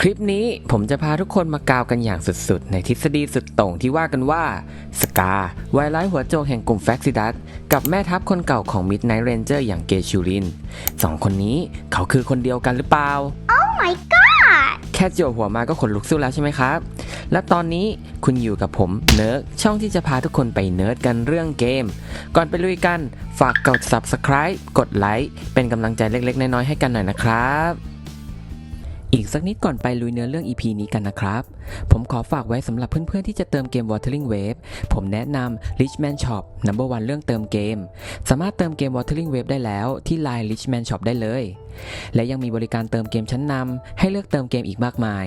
คลิปนี้ผมจะพาทุกคนมากาวกันอย่างสุดๆ ในทฤษฎีสุดโต่งที่ว่ากันว่า สกาไวร้ายหัวโจกแห่งกลุ่มแฟกซิดัสกับแม่ทัพคนเก่าของมิดไนท์เรนเจอร์อย่างเกชูรินสองคนนี้เขาคือคนเดียวกันหรือเปล่า my god แค่โจวหัวมาก็ขนลุกสู้แล้วใช่ไหมครับ และตอนนี้คุณอยู่กับผมเนิร์กช่องที่จะพาทุกคนไปเนิร์ดกันเรื่องเกม ก่อนไปลุยกันฝากกด subscribe กดไลค์เป็นกำลังใจเล็กๆ น้อยๆให้กันหน่อยนะครับ อีกสักนิดก่อนไปลุยเนื้อเรื่อง EP นี้กันนะครับ ผมขอฝากไว้สำหรับเพื่อนๆที่จะเติมเกม Watering Wave ผมแนะนำ Richman Shop Number One เรื่องเติมเกม สามารถเติมเกม Watering Wave ได้แล้วที่ Line Richman Shop ได้เลย และยังมีบริการเติมเกมชั้นนำให้เลือกเติมเกมอีกมากมาย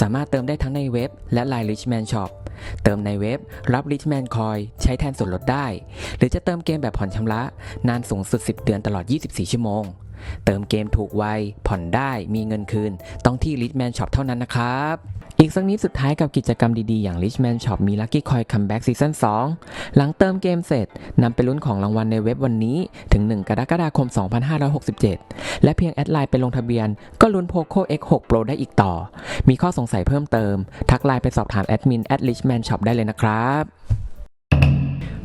สามารถเติมได้ทั้งในเว็บและ Line Richman Shop เติมในเว็บ รับ Richman Coin ใช้แทนส่วนลดได้ หรือจะเติมเกมแบบผ่อนชำระ นานสูงสุด 10 เดือนตลอด 24 ชั่วโมง เติมเกมถูกไว ผ่อนได้มีเงินคืน ต้องที่ Richman Shop เท่านั้นนะครับ อีกสักนิดสุดท้ายกับกิจกรรมดีๆ อย่าง Richman Shop มี Lucky Coin Comeback Season 2 หลังเติมเกมเสร็จนำไปลุ้นของรางวัลในเว็บวันนี้ ถึง 1 กรกฎาคม 2567 และเพียงแอดไลน์ไปลงทะเบียน ก็ลุ้น Poco X6 Pro ได้อีกต่อ มีข้อสงสัยเพิ่มเติม ทักไลน์ไปสอบถามแอดมิน at Richman Shop ได้เลยนะครับ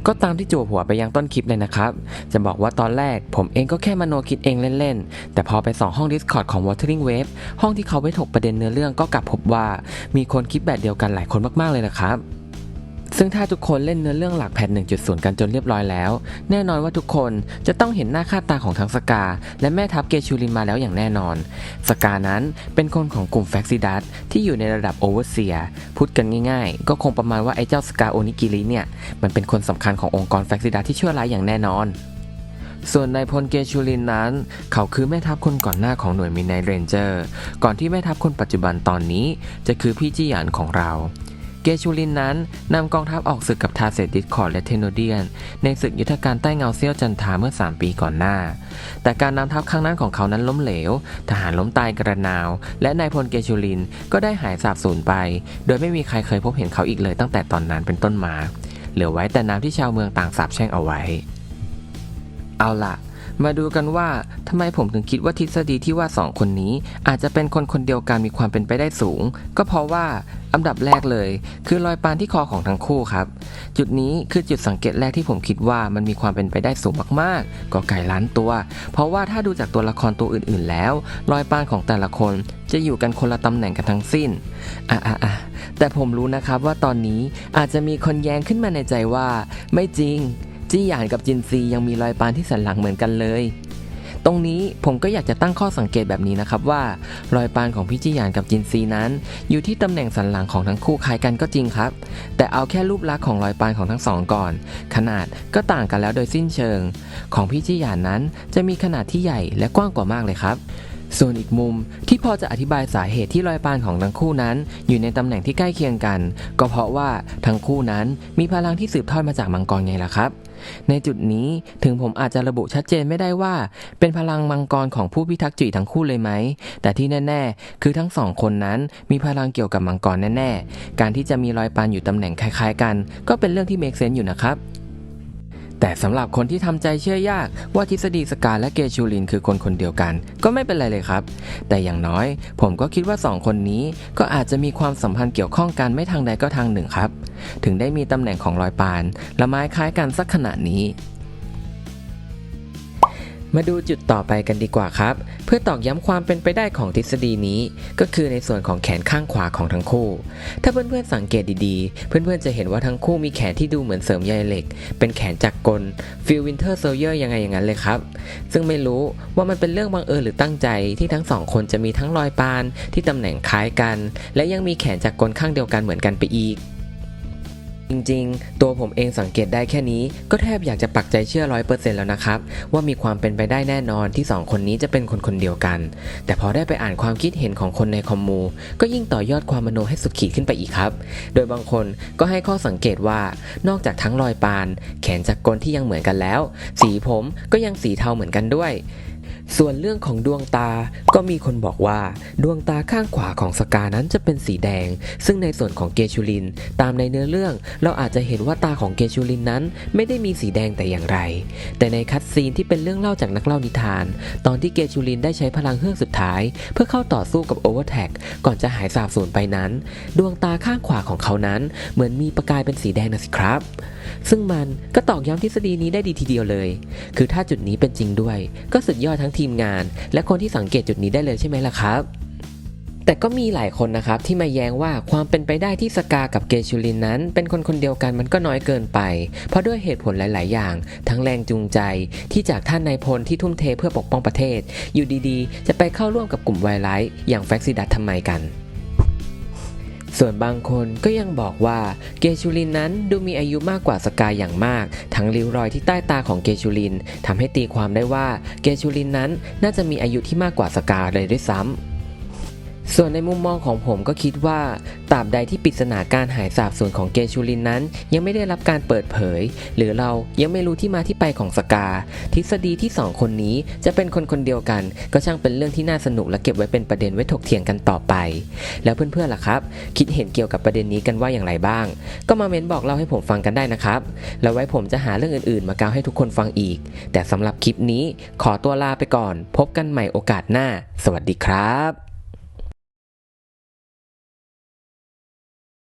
ก็ตามที่จั่วหัวไปยังต้นคลิปเลยนะครับ จะบอกว่าตอนแรกผมเองก็แค่มโนคิดเองเล่นๆ แต่พอไปส่องห้อง Discord ของ Watering Wave ห้องที่เขาไว้ถกประเด็นเนื้อเรื่องก็กลับพบว่ามีคนคิดแบบเดียวกันหลายคนมากๆเลยนะครับ ซึ่งถ้าทุกคนเล่นเนื้อเรื่องหลักแพท1.0 กันจนเรียบร้อยแล้ว แน่นอนว่าทุกคนจะต้องเห็นหน้าค่าตาของทั้งสกา และแม่ทัพเกชูรินมาแล้วอย่างแน่นอน สกานั้นเป็นคนของกลุ่มแฟกซิดัสที่อยู่ในระดับโอเวอร์เซียพูดกันง่ายๆ ก็คงประมาณว่าไอ้เจ้าสกาโอนิกิริเนี่ยมันเป็นคนสำคัญขององค์กรแฟกซิดัสที่ชั่วร้ายอย่างแน่นอนส่วนนายพลเกชูรินนั้น เขาคือแม่ทัพคนก่อนหน้าของหน่วยมินไนเรนเจอร์ ก่อนที่แม่ทัพคนปัจจุบันตอนนี้ จะคือพี่จีหยานของเรา เกชูลินนั้นนำกองทัพออกศึกกับทาเซดิสคอร์และเทโนเดียน ในศึกยุทธการใต้เงาเซี่ยวจันทาเมื่อ 3 ปีก่อนหน้า แต่การนำทัพครั้งนั้นของเขานั้นล้มเหลว ทหารล้มตายกระนาว และนายพลเกชูลินก็ได้หายสาบสูญไป โดยไม่มีใครเคยพบเห็นเขาอีกเลยตั้งแต่ตอนนั้นเป็นต้นมา เหลือไว้แต่น้ำที่ชาวเมืองต่างสาบแช่งเอาไว้ เอาล่ะ มาดูกันว่าทำไมผมถึงคิดว่าทฤษฎีที่ว่าสองคนนี้ อาจจะเป็นคนคนเดียวกันมีความเป็นไปได้สูง ก็เพราะว่าอันดับแรกเลย คือรอยปานที่คอของทั้งคู่ครับ จุดนี้คือจุดสังเกตแรกที่ผมคิดว่ามันมีความเป็นไปได้สูงมากๆก็ไก่ล้านตัว เพราะว่าถ้าดูจากตัวละครตัวอื่นๆแล้ว รอยปานของแต่ละคนจะอยู่กันคนละตำแหน่งกันทั้งสิ้นอะอะอะแต่ผมรู้นะครับว่าตอนนี้อาจจะมีคนแย้งขึ้นมาในใจว่า ไม่จริง จี้หยานกับจินซียังมีรอยปานที่สันหลังเหมือนกันเลย ตรงนี้ผมก็อยากจะตั้งข้อสังเกตแบบนี้นะครับว่ารอยปานของพี่จี้หยานกับจินซีนั้น อยู่ที่ตำแหน่งสันหลังของทั้งคู่คล้ายกันก็จริงครับ แต่เอาแค่รูปลักษณ์ของรอยปานของทั้งสองก่อน ขนาดก็ต่างกันแล้วโดยสิ้นเชิง ของพี่จี้หยานนั้นจะมีขนาดที่ใหญ่และกว้างกว่ามากเลยครับ ส่วนอีกมุมที่พอจะอธิบายสาเหตุที่รอยปานของทั้งคู่นั้น อยู่ในตำแหน่งที่ใกล้เคียงกัน ก็เพราะว่าทั้งคู่นั้นมีพลังที่สืบทอดมาจากมังกรไงล่ะครับ ในจุดนี้ถึงผมอาจจะระบุชัดเจนไม่ได้ว่า เป็นพลังมังกรของผู้พิทักษ์จุ๋ยทั้งคู่เลยไหม แต่ที่แน่ ๆ คือทั้งสองคนนั้นมีพลังเกี่ยวกับมังกรแน่ ๆ การที่จะมีรอยปานอยู่ตำแหน่งคล้าย ๆ กัน ก็เป็นเรื่องที่เมกเซนอยู่นะครับ แต่สำหรับคนที่ทำใจเชื่อยากว่าทฤษฎีสกาและเกชูลินคือคนคนเดียวกัน ก็ไม่เป็นไรเลยครับ แต่อย่างน้อยผมก็คิดว่าสองคนนี้ก็อาจจะมีความสัมพันธ์เกี่ยวข้องกันไม่ทางใดก็ทางหนึ่งครับ ถึงได้มีตำแหน่งของรอยปาน และไม้คล้ายกันสักขนาดนี้ มาดูจุดต่อไปกันดีกว่าครับ เพื่อตอกย้ำความเป็นไปได้ของทฤษฎีนี้ ก็คือในส่วนของแขนข้างขวาของทั้งคู่ ถ้าเพื่อนๆสังเกตดีๆ เพื่อนๆจะเห็นว่าทั้งคู่มีแขนที่ดูเหมือนเสริมใยเหล็ก เป็นแขนจักรกลฟิลวินเทอร์โซเยอร์ยังไงอย่างนั้นเลยครับ ซึ่งไม่รู้ว่ามันเป็นเรื่องบังเอิญหรือตั้งใจที่ทั้งสองคนจะมีทั้งรอยปานที่ตำแหน่งคล้ายกัน และยังมีแขนจักรกลข้างเดียวกันเหมือนกันไปอีก จริงๆ ตัวผมเองสังเกตได้แค่นี้ ก็แทบอยากจะปักใจเชื่อร้อยเปอร์เซ็นต์แล้วนะครับ ว่ามีความเป็นไปได้แน่นอนที่สองคนนี้จะเป็นคนคนเดียวกัน แต่พอได้ไปอ่านความคิดเห็นของคนในคอมมู ก็ยิ่งต่อยอดความมโนให้สุดขีดขึ้นไปอีกครับ โดยบางคนก็ให้ข้อสังเกตว่า นอกจากทั้งรอยปาน แขนจักรกลที่ยังเหมือนกันแล้ว สีผมก็ยังสีเทาเหมือนกันด้วย ส่วนเรื่องของดวงตาก็มีคนบอกว่า ดวงตาข้างขวาของสกานั้นจะเป็นสีแดง ซึ่งในส่วนของเกชูลิน ตามในเนื้อเรื่อง เราอาจจะเห็นว่าตาของเกชูลินนั้น ไม่ได้มีสีแดงแต่อย่างไร แต่ในคัดซีนที่เป็นเรื่องเล่าจากนักเล่านิทาน ตอนที่เกชูลินได้ใช้พลังเฮือกสุดท้าย เพื่อเข้าต่อสู้กับโอเวอร์แท็กก่อนจะหายสาบสูญไปนั้น ดวงตาข้างขวาของเขานั้น เหมือนมีประกายเป็นสีแดงนะสิครับ ซึ่งมันก็ตอกย้ำทฤษฎีนี้ได้ดีทีเดียวเลย คือถ้าจุดนี้เป็นจริงด้วย ก็สุดยอดทั้งทีมงาน และคนที่สังเกตจุดนี้ได้เลยใช่ไหมล่ะครับ แต่ก็มีหลายคนนะครับที่มาแย้งว่าความเป็นไปได้ที่สกากับเกชูลินนั้น เป็นคนคนเดียวกันมันก็น้อยเกินไป เพราะด้วยเหตุผลหลาย ๆ อย่าง ทั้งแรงจูงใจที่จากท่านนายพลที่ทุ่มเทเพื่อปกป้องประเทศ อยู่ดี ๆ จะไปเข้าร่วมกับกลุ่มไวไลท์อย่างแฟกซิดัตทำไมกัน ส่วนบางคนก็ยังบอกว่าเกชูลินนั้นดูมีอายุมากกว่าสกายอย่างมาก ทั้งริ้วรอยที่ใต้ตาของเกชูลินทำให้ตีความได้ว่าเกชูลินนั้นน่าจะมีอายุที่มากกว่าสกาเลยด้วยซ้ำ ส่วนในมุมมองของผมก็คิดว่าตราบใดที่ปริศนาการหายสาบสูญของเกชูลินนั้น ยังไม่ได้รับการเปิดเผย หรือเรายังไม่รู้ที่มาที่ไปของสกา ทฤษฎีที่สองคนนี้จะเป็นคนคนเดียวกัน ก็ช่างเป็นเรื่องที่น่าสนุกและเก็บไว้เป็นประเด็นไว้ถกเถียงกันต่อไป แล้วเพื่อนๆล่ะครับ คิดเห็นเกี่ยวกับประเด็นนี้กันว่าอย่างไรบ้าง ก็มาเม้นบอกเล่าให้ผมฟังกันได้นะครับแล้วไว้ผมจะหาเรื่องอื่นๆ มากล่าวให้ทุกคนฟังอีก แต่สำหรับคลิปนี้ขอตัวลาไปก่อน พบกันใหม่โอกาสหน้า สวัสดีครับ